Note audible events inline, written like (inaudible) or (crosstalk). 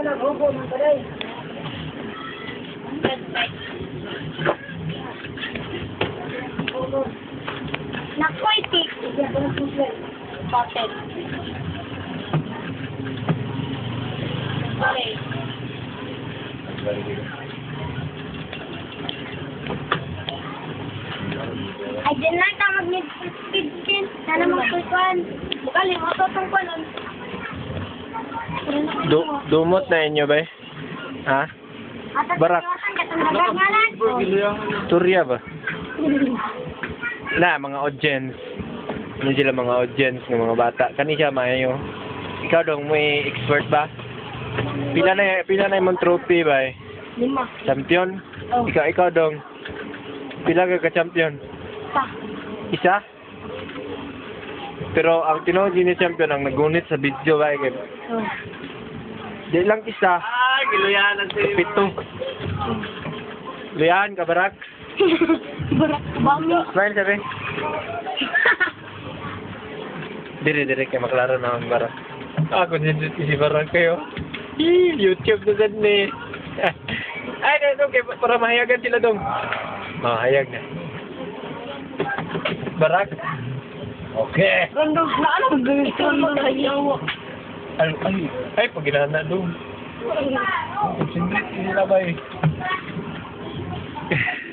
Nakoy, tik. Bakit? Okay. Ay, din lang ka mag-15. Sana magtutuan. Bukali, matutong ko nun. Du dumot na inyo ba? Ha? Barak. Turya ba? Na, mga audience. Ano sila mga audience ng mga bata. Kani siya maayo. Ikaw dong may expert ba? Pila na pila na imong trophy ba? Lima. Champion? Oh. Ikaw ikaw dong. Pila ka ka champion? Pa. Isa? Pero ang tinuod ni champion ang nagunit sa video ba Oh. Di lang isa. Ay, giluyanan sa'yo. Pito. Lian ka barak. (laughs) Bangi. Smile sabi. (laughs) Dire dire kay maklaro na ang barak. Ako din si barak kayo. YouTube na sad (laughs) ni. Ay, no, no, kay para mahayagan sila dong. Mahayag na. Barak. Okay. Ganda na ano gusto mo na yawa. Ay, ay, ay, pag ginana dong. Sindrit, sila ba eh. (laughs)